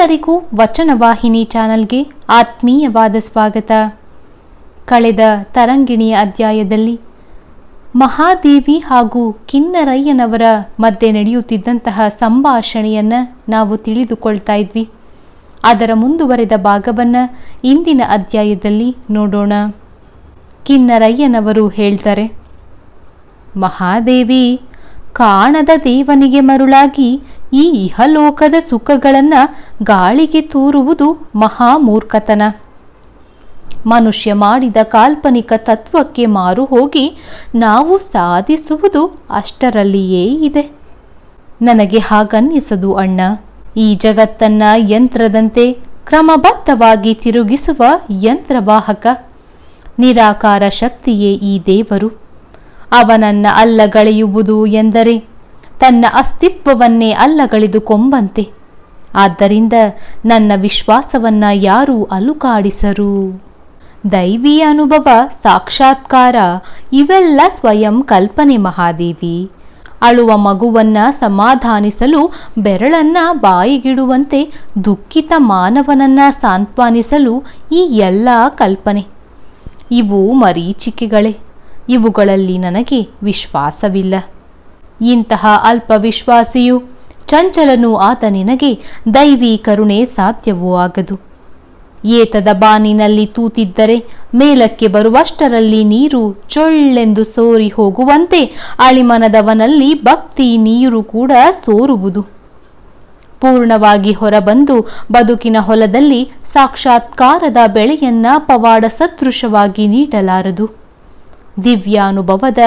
ಎಲ್ಲರಿಗೂ ವಚನವಾಹಿನಿ ಚಾನಲ್ಗೆ ಆತ್ಮೀಯವಾದ ಸ್ವಾಗತ. ಕಳೆದ ತರಂಗಿಣಿಯ ಅಧ್ಯಾಯದಲ್ಲಿ ಮಹಾದೇವಿ ಹಾಗೂ ಕಿನ್ನರಯ್ಯನವರ ಮಧ್ಯೆ ನಡೆಯುತ್ತಿದ್ದಂತಹ ಸಂಭಾಷಣೆಯನ್ನ ನಾವು ತಿಳಿದುಕೊಳ್ತಾ ಇದ್ವಿ. ಅದರ ಮುಂದುವರೆದ ಭಾಗವನ್ನ ಇಂದಿನ ಅಧ್ಯಾಯದಲ್ಲಿ ನೋಡೋಣ. ಕಿನ್ನರಯ್ಯನವರು ಹೇಳ್ತಾರೆ, ಮಹಾದೇವಿ, ಕಾಣದ ದೇವನಿಗೆ ಮರುಳಾಗಿ ಈ ಇಹಲೋಕದ ಸುಖಗಳನ್ನ ಗಾಳಿಗೆ ತೂರುವುದು ಮಹಾಮೂರ್ಖತನ. ಮನುಷ್ಯ ಮಾಡಿದ ಕಾಲ್ಪನಿಕ ತತ್ವಕ್ಕೆ ಮಾರು ಹೋಗಿ ನಾವು ಸಾಧಿಸುವುದು ಅಷ್ಟರಲ್ಲಿಯೇ ಇದೆ. ನನಗೆ ಹಾಗನ್ನಿಸದು ಅಣ್ಣ. ಈ ಜಗತ್ತನ್ನ ಯಂತ್ರದಂತೆ ಕ್ರಮಬದ್ಧವಾಗಿ ತಿರುಗಿಸುವ ಯಂತ್ರವಾಹಕ. ನಿರಾಕಾರ ಶಕ್ತಿಯೇ ಈ ದೇವರು. ಅವನನ್ನ ಅಲ್ಲಗಳೆಯುವುದು ಎಂದರೆ ತನ್ನ ಅಸ್ತಿತ್ವವನ್ನೇ ಅಲ್ಲಗಳೆದುಕೊಂಬಂತೆ ಆದ್ದರಿಂದ ನನ್ನ ವಿಶ್ವಾಸವನ್ನ ಯಾರೂ ಅಲುಕಾಡಿಸರು ದೈವಿ ಅನುಭವ, ಸಾಕ್ಷಾತ್ಕಾರ, ಇವೆಲ್ಲ ಸ್ವಯಂ ಕಲ್ಪನೆ ಮಹಾದೇವಿ. ಅಳುವ ಮಗುವನ್ನ ಸಮಾಧಾನಿಸಲು ಬೆರಳನ್ನ ಬಾಯಿಗಿಡುವಂತೆ ದುಃಖಿತ ಮಾನವನನ್ನ ಸಾಂತ್ವನಿಸಲು ಈ ಎಲ್ಲ ಕಲ್ಪನೆ. ಇವು ಮರೀಚಿಕೆಗಳೇ. ಇವುಗಳಲ್ಲಿ ನನಗೆ ವಿಶ್ವಾಸವಿಲ್ಲ. ಇಂತಹ ಅಲ್ಪ ವಿಶ್ವಾಸಿಯು ಚಂಚಲನೂ ಆತ ನಿನಗೆ ದೈವಿ ಕರುಣೆ ಸಾಧ್ಯವೂ ಆಗದು. ಏತದ ಬಾನಿನಲ್ಲಿ ತೂತಿದ್ದರೆ ಮೇಲಕ್ಕೆ ಬರುವಷ್ಟರಲ್ಲಿ ನೀರು ಚೊಳ್ಳೆಂದು ಸೋರಿ ಹೋಗುವಂತೆ ಅಳಿಮನದವನಲ್ಲಿ ಭಕ್ತಿ ನೀರು ಕೂಡ ಸೋರುವುದು. ಪೂರ್ಣವಾಗಿ ಹೊರಬಂದು ಬದುಕಿನ ಹೊಲದಲ್ಲಿ ಸಾಕ್ಷಾತ್ಕಾರದ ಬೆಳೆಯನ್ನ ಪವಾಡ ಸದೃಶವಾಗಿ ನೀಡಲಾರದು. ದಿವ್ಯಾನುಭವದ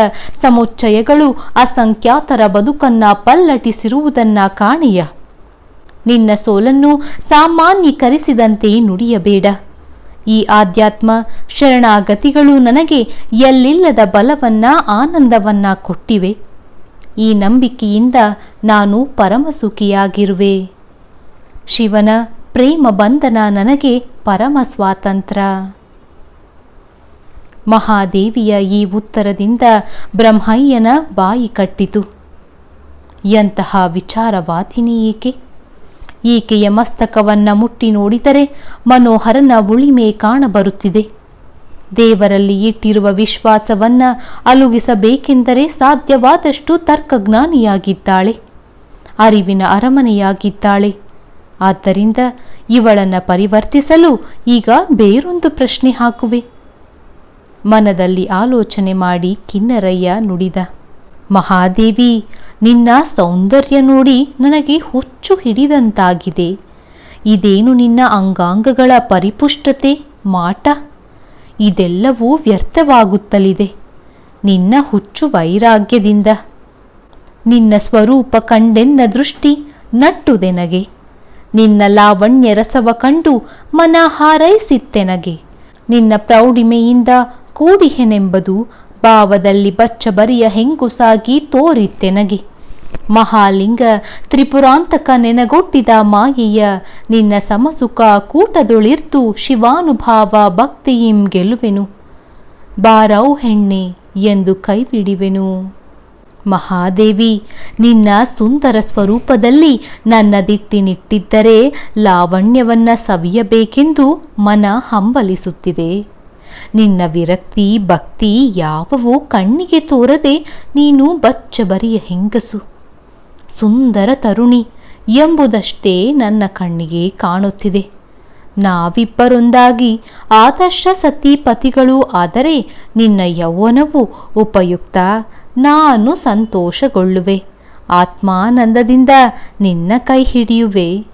ಸಮುಚ್ಚಯಗಳು ಅಸಂಖ್ಯಾತರ ಬದುಕನ್ನ ಪಲ್ಲಟಿಸಿರುವುದನ್ನ ಕಾಣೆಯ. ನಿನ್ನ ಸೋಲನ್ನು ಸಾಮಾನ್ಯೀಕರಿಸಿದಂತೆ ನುಡಿಯಬೇಡ. ಈ ಆಧ್ಯಾತ್ಮ ಶರಣಾಗತಿಗಳು ನನಗೆ ಎಲ್ಲಿಲ್ಲದ ಬಲವನ್ನ ಆನಂದವನ್ನ ಕೊಟ್ಟಿವೆ. ಈ ನಂಬಿಕೆಯಿಂದ ನಾನು ಪರಮಸುಖಿಯಾಗಿರುವೆ. ಶಿವನ ಪ್ರೇಮ ಬಂಧನ ನನಗೆ ಪರಮ ಸ್ವಾತಂತ್ರ್ಯ ಮಹಾದೇವಿಯ ಈ ಉತ್ತರದಿಂದ ಬ್ರಹ್ಮಯ್ಯನ ಬಾಯಿ ಕಟ್ಟಿತು. ಎಂತಹ ವಿಚಾರವಾತಿನಿ ಏಕೆ? ಈಕೆಯ ಮಸ್ತಕವನ್ನ ಮುಟ್ಟಿ ನೋಡಿದರೆ ಮನೋಹರನ ಉಳಿಮೆ ಕಾಣಬರುತ್ತಿದೆ. ದೇವರಲ್ಲಿ ಇಟ್ಟಿರುವ ವಿಶ್ವಾಸವನ್ನ ಅಲುಗಿಸಬೇಕೆಂದರೆ ಸಾಧ್ಯವಾದಷ್ಟು ತರ್ಕಜ್ಞಾನಿಯಾಗಿದ್ದಾಳೆ. ಅರಿವಿನ ಅರಮನೆಯಾಗಿದ್ದಾಳೆ. ಆದ್ದರಿಂದ ಇವಳನ್ನ ಪರಿವರ್ತಿಸಲು ಈಗ ಬೇರೊಂದು ಪ್ರಶ್ನೆ ಹಾಕುವೆ. ಮನದಲ್ಲಿ ಆಲೋಚನೆ ಮಾಡಿ ಕಿನ್ನರಯ್ಯ ನುಡಿದ, ಮಹಾದೇವಿ, ನಿನ್ನ ಸೌಂದರ್ಯ ನೋಡಿ ನನಗೆ ಹುಚ್ಚು ಹಿಡಿದಂತಾಗಿದೆ. ಇದೇನು ನಿನ್ನ ಅಂಗಾಂಗಗಳ ಪರಿಪುಷ್ಟತೆ, ಮಾಟ? ಇದೆಲ್ಲವೂ ವ್ಯರ್ಥವಾಗುತ್ತಲಿದೆ. ನಿನ್ನ ಹುಚ್ಚು ವೈರಾಗ್ಯದಿಂದ. ನಿನ್ನ ಸ್ವರೂಪ ಕಂಡೆನ್ನ ದೃಷ್ಟಿ ನಟ್ಟುದೆನಗೆ ನಿನ್ನ ಲಾವಣ್ಯ ರಸವ ಕಂಡು ಮನ ಹಾರೈಸಿತ್ತೆನಗೆ ನಿನ್ನ ಪ್ರೌಢಿಮೆಯಿಂದ ಕೂಡಿಹೆನೆಂಬುದು ಭಾವದಲ್ಲಿ ಬಚ್ಚಬರಿಯ ಹೆಂಗುಸಾಗಿ ತೋರಿತ್ತೆನಗೆ ಮಹಾಲಿಂಗ ತ್ರಿಪುರಾಂತಕ ನೆನಗೊಟ್ಟಿದ ಮಾಯೆಯ ನಿನ್ನ ಸಮಸುಖ ಕೂಟದೊಳಿರ್ತು ಶಿವಾನುಭಾವ ಭಕ್ತಿಯಿಂ ಗೆಲುವೆನು. ಬಾರೌ ಹೆಣ್ಣೆ ಎಂದು ಕೈಬಿಡಿವೆನು. ಮಹಾದೇವಿ, ನಿನ್ನ ಸುಂದರ ಸ್ವರೂಪದಲ್ಲಿ ನನ್ನ ದಿಟ್ಟಿನಿಟ್ಟಿದ್ದರೆ ಲಾವಣ್ಯವನ್ನ ಸವಿಯಬೇಕೆಂದು ಮನ ಹಂಬಲಿಸುತ್ತಿದೆ. ನಿನ್ನ ವಿರಕ್ತಿ, ಭಕ್ತಿ ಯಾವವೂ ಕಣ್ಣಿಗೆ ತೋರದೆ ನೀನು ಬಚ್ಚಬರಿಯ ಹೆಂಗಸು. ಸುಂದರ ತರುಣಿ, ಎಂಬುದಷ್ಟೇ ನನ್ನ ಕಣ್ಣಿಗೆ ಕಾಣುತ್ತಿದೆ. ನಾವಿಬ್ಬರೊಂದಾಗಿ ಆದರ್ಶ ಸತಿಪತಿಗಳು ಆದರೆ ನಿನ್ನ ಯೌವನವು ಉಪಯುಕ್ತ. ನಾನು ಸಂತೋಷಗೊಳ್ಳುವೆ. ಆತ್ಮಾನಂದದಿಂದ ನಿನ್ನ ಕೈ ಹಿಡಿಯುವೆ.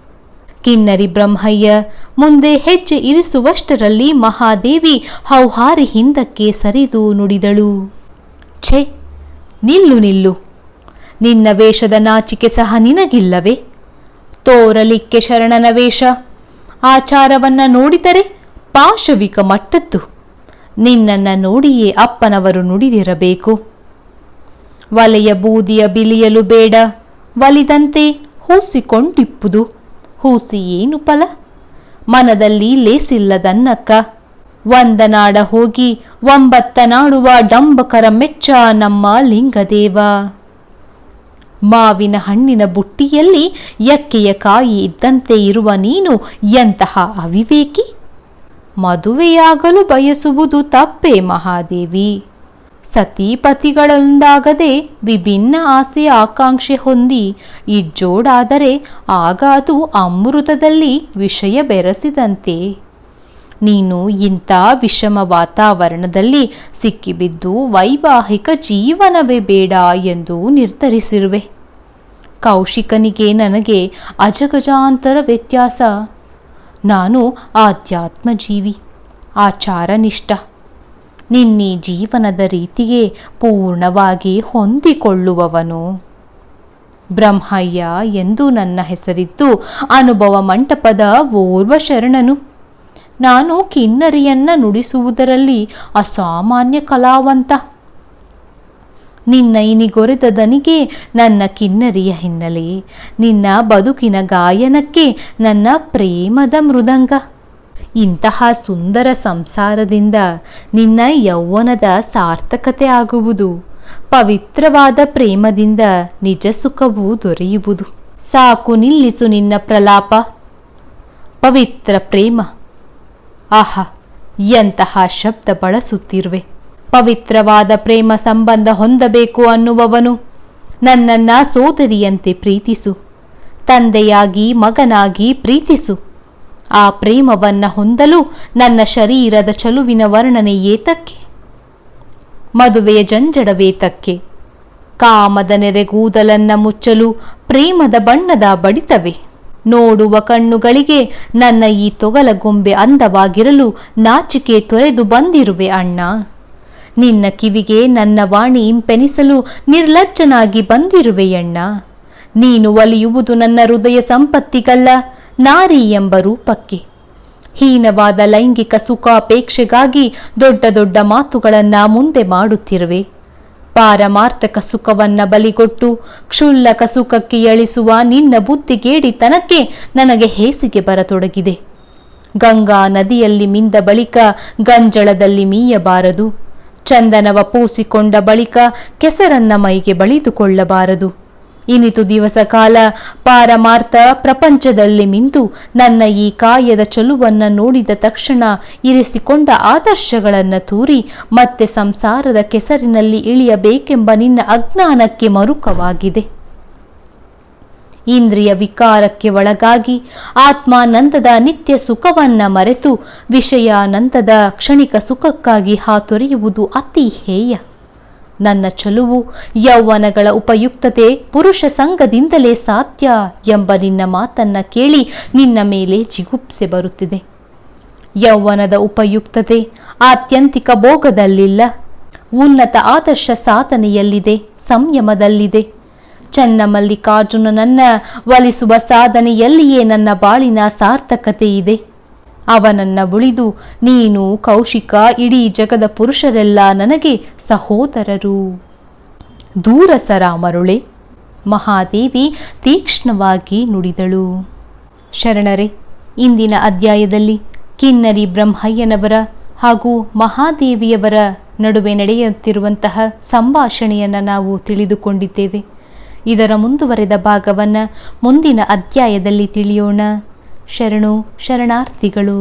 ಕಿನ್ನರಿ ಬ್ರಹ್ಮಯ್ಯ, ಮುಂದೆ ಹೆಜ್ಜೆ ಇರಿಸುವಷ್ಟರಲ್ಲಿ ಮಹಾದೇವಿ ಹೌಹಾರಿ ಹಿಂದಕ್ಕೆ ಸರಿದು ನುಡಿದಳು. ಛೆ, ನಿಲ್ಲು ನಿಲ್ಲು. ನಿನ್ನ ವೇಷದ ನಾಚಿಕೆ ಸಹ ನಿನಗಿಲ್ಲವೇ? ತೋರಲಿಕ್ಕೆ ಶರಣನ ವೇಷ. ಆಚಾರವನ್ನ ನೋಡಿದರೆ ಪಾಶವಿಕ ಮಟ್ಟದ್ದು ನಿನ್ನನ್ನು ನೋಡಿಯೇ ಅಪ್ಪನವರು ನುಡಿದಿರಬೇಕು. ವಲೆಯ ಬೂದಿಯ ಬಿಲಿಯಲು ಬೇಡ ಒಲಿದಂತೆ ಹೂಸಿಕೊಂಡಿಪ್ಪುದು. ಹೂಸಿ ಏನು ಫಲ? ಮನದಲ್ಲಿ ಲೇಸಿಲ್ಲದನ್ನಕ್ಕ. ವಂದನಾಡ ಹೋಗಿ ಒಂಬತ್ತ ನಾಡುವ ಡಂಬಕರ ಮೆಚ್ಚ ನಮ್ಮ ಲಿಂಗದೇವ. ಮಾವಿನ ಹಣ್ಣಿನ ಬುಟ್ಟಿಯಲ್ಲಿ ಎಕ್ಕೆಯ ಕಾಯಿ ಇದ್ದಂತೆ ಇರುವ ನೀನು ಎಂತಹ ಅವಿವೇಕಿ? ಮದುವೆಯಾಗಲು ಬಯಸುವುದು ತಪ್ಪೇ ಮಹಾದೇವಿ. ಸತಿಪತಿಗಳೊಂದಾಗದೆ ವಿಭಿನ್ನ ಆಸೆ ಆಕಾಂಕ್ಷೆ ಹೊಂದಿ ಇಜ್ಜೋಡಾದರೆ ಆಗ ಅದು ಅಮೃತದಲ್ಲಿ ವಿಷಯ ಬೆರೆಸಿದಂತೆ. ನೀನು ಇಂಥ ವಿಷಮ ವಾತಾವರಣದಲ್ಲಿ ಸಿಕ್ಕಿಬಿದ್ದು ವೈವಾಹಿಕ ಜೀವನವೇ ಬೇಡ ಎಂದು ನಿರ್ಧರಿಸಿರುವೆ. ಕೌಶಿಕನಿಗೆ ನನಗೆ ಅಜಗಜಾಂತರ ವ್ಯತ್ಯಾಸ. ನಾನು ಆಧ್ಯಾತ್ಮ ಜೀವಿ ಆಚಾರನಿಷ್ಠ. ನಿನ್ನೆ ಜೀವನದ ರೀತಿಗೆ ಪೂರ್ಣವಾಗಿ ಹೊಂದಿಕೊಳ್ಳುವವನು. ಬ್ರಹ್ಮಯ್ಯ ಎಂದು ನನ್ನ ಹೆಸರಿದ್ದು ಅನುಭವ ಮಂಟಪದ ಓರ್ವ ಶರಣನು ನಾನು ಕಿನ್ನರಿಯನ್ನ ನುಡಿಸುವುದರಲ್ಲಿ ಅಸಾಮಾನ್ಯ ಕಲಾವಂತ. ನಿನ್ನ ಇನಿಗೊರೆದ ದನಿಗೆ ನನ್ನ ಕಿನ್ನರಿಯ ಹಿನ್ನೆಲೆ, ನಿನ್ನ ಬದುಕಿನ ಗಾಯನಕ್ಕೆ ನನ್ನ ಪ್ರೇಮದ ಮೃದಂಗ. ಇಂತಹ ಸುಂದರ ಸಂಸಾರದಿಂದ ನಿನ್ನ ಯೌವನದ ಸಾರ್ಥಕತೆ ಆಗುವುದು. ಪವಿತ್ರವಾದ ಪ್ರೇಮದಿಂದ ನಿಜ ಸುಖವು ದೊರೆಯುವುದು. ಸಾಕು ನಿಲ್ಲಿಸು ನಿನ್ನ ಪ್ರಲಾಪ. ಪವಿತ್ರ ಪ್ರೇಮ. ಆಹಾ, ಎಂತಹ ಶಬ್ದ ಬಳಸುತ್ತಿರುವೆ. ಪವಿತ್ರವಾದ ಪ್ರೇಮ ಸಂಬಂಧ ಹೊಂದಬೇಕು ಅನ್ನುವವನು. ನನ್ನನ್ನ ಸೋದರಿಯಂತೆ ಪ್ರೀತಿಸು. ತಂದೆಯಾಗಿ ಮಗನಾಗಿ ಪ್ರೀತಿಸು. ಆ ಪ್ರೇಮವನ್ನ ಹೊಂದಲು ನನ್ನ ಶರೀರದ ಚಲುವಿನ ವರ್ಣನೆ ಏತಕ್ಕೆ? ಮದುವೆಯ ಜಂಜಡವೇತಕ್ಕೆ? ಕಾಮದ ನೆರೆಗೂದಲನ್ನ ಮುಚ್ಚಲು ಪ್ರೇಮದ ಬಣ್ಣದ ಬಡಿತವೆ? ನೋಡುವ ಕಣ್ಣುಗಳಿಗೆ ನನ್ನ ಈ ತೊಗಲ ಗೊಂಬೆ ಅಂದವಾಗಿರಲು ನಾಚಿಕೆ ತೊರೆದು ಬಂದಿರುವೆ ಅಣ್ಣ. ನಿನ್ನ ಕಿವಿಗೆ ನನ್ನ ವಾಣಿ ಇಂಪೆನಿಸಲು ನಿರ್ಲಜ್ಜನಾಗಿ ಬಂದಿರುವೆಯಣ್ಣ ನೀನು ಒಲಿಯುವುದು ನನ್ನ ಹೃದಯ ಸಂಪತ್ತಿಗಲ್ಲ. ನಾರಿ ಎಂಬ ರೂಪಕ್ಕೆ. ಹೀನವಾದ ಲೈಂಗಿಕ ಸುಖಾಪೇಕ್ಷೆಗಾಗಿ ದೊಡ್ಡ ದೊಡ್ಡ ಮಾತುಗಳನ್ನ ಮುಂದೆ ಮಾಡುತ್ತಿರುವೆ. ಪಾರಮಾರ್ಥಕ ಸುಖವನ್ನ ಬಲಿಗೊಟ್ಟು, ಕ್ಷುಲ್ಲಕ ಸುಖಕ್ಕೆ ಎಳಿಸುವ ನಿನ್ನ ಬುದ್ಧಿಗೇಡಿತನಕ್ಕೆ ನನಗೆ ಹೇಸಿಗೆ ಬರತೊಡಗಿದೆ. ಗಂಗಾ ನದಿಯಲ್ಲಿ ಮಿಂದ ಬಳಿಕ ಗಂಜಳದಲ್ಲಿ ಮೀಯಬಾರದು. ಚಂದನವ ಪೂಸಿಕೊಂಡ ಬಳಿಕ ಕೆಸರನ್ನ ಮೈಗೆ ಬಳಿದುಕೊಳ್ಳಬಾರದು. ಇನಿತು ದಿವಸ ಕಾಲ ಪಾರಮಾರ್ಥ ಪ್ರಪಂಚದಲ್ಲಿ ಮಿಂದು ನನ್ನ ಈ ಕಾಯದ ಚಲುವನ್ನ ನೋಡಿದ ತಕ್ಷಣ ಇರಿಸಿಕೊಂಡ ಆದರ್ಶಗಳನ್ನ ತೂರಿ ಮತ್ತೆ ಸಂಸಾರದ ಕೆಸರಿನಲ್ಲಿ ಇಳಿಯಬೇಕೆಂಬ ನಿನ್ನ ಅಜ್ಞಾನಕ್ಕೆ ಮರುಕವಾಗಿದೆ. ಇಂದ್ರಿಯ ವಿಕಾರಕ್ಕೆ ಒಳಗಾಗಿ ಆತ್ಮಾನಂದದ ನಿತ್ಯ ಸುಖವನ್ನ ಮರೆತು ವಿಷಯಾನಂದದ ಕ್ಷಣಿಕ ಸುಖಕ್ಕಾಗಿ ಹಾತೊರೆಯುವುದು ಅತಿ ಹೇಯ. ನನ್ನ ಚಲುವು ಯೌವನಗಳ ಉಪಯುಕ್ತತೆ ಪುರುಷ ಸಂಘದಿಂದಲೇ ಸಾಧ್ಯ ಎಂಬ ನಿನ್ನ ಮಾತನ್ನ ಕೇಳಿ ನಿನ್ನ ಮೇಲೆ ಜಿಗುಪ್ಸೆ ಬರುತ್ತಿದೆ. ಯೌವನದ ಉಪಯುಕ್ತತೆ ಆತ್ಯಂತಿಕ ಭೋಗದಲ್ಲಿಲ್ಲ. ಉನ್ನತ ಆದರ್ಶ ಸಾಧನೆಯಲ್ಲಿದೆ, ಸಂಯಮದಲ್ಲಿದೆ. ಚನ್ನಮಲ್ಲಿಕಾರ್ಜುನನನ್ನ ಒಲಿಸುವ ಸಾಧನೆಯಲ್ಲಿಯೇ ನನ್ನ ಬಾಳಿನ ಸಾರ್ಥಕತೆ ಇದೆ ಅವನನ್ನ ಉಳಿದು, ನೀನು ಕೌಶಿಕ, ಇಡೀ ಜಗದ ಪುರುಷರೆಲ್ಲ ನನಗೆ ಸಹೋದರರು. ದೂರ ಸರ ಮರುಳೆ ಮಹಾದೇವಿ ತೀಕ್ಷ್ಣವಾಗಿ ನುಡಿದಳು. ಶರಣರೇ, ಇಂದಿನ ಅಧ್ಯಾಯದಲ್ಲಿ ಕಿನ್ನರಿ ಬ್ರಹ್ಮಯ್ಯನವರ ಹಾಗೂ ಮಹಾದೇವಿಯವರ ನಡುವೆ ನಡೆಯುತ್ತಿರುವಂತಹ ಸಂಭಾಷಣೆಯನ್ನು ನಾವು ತಿಳಿದುಕೊಂಡಿದ್ದೇವೆ. ಇದರ ಮುಂದುವರೆದ ಭಾಗವನ್ನು ಮುಂದಿನ ಅಧ್ಯಾಯದಲ್ಲಿ ತಿಳಿಯೋಣ. ಶರಣು ಶರಣಾರ್ಥಿಗಳು.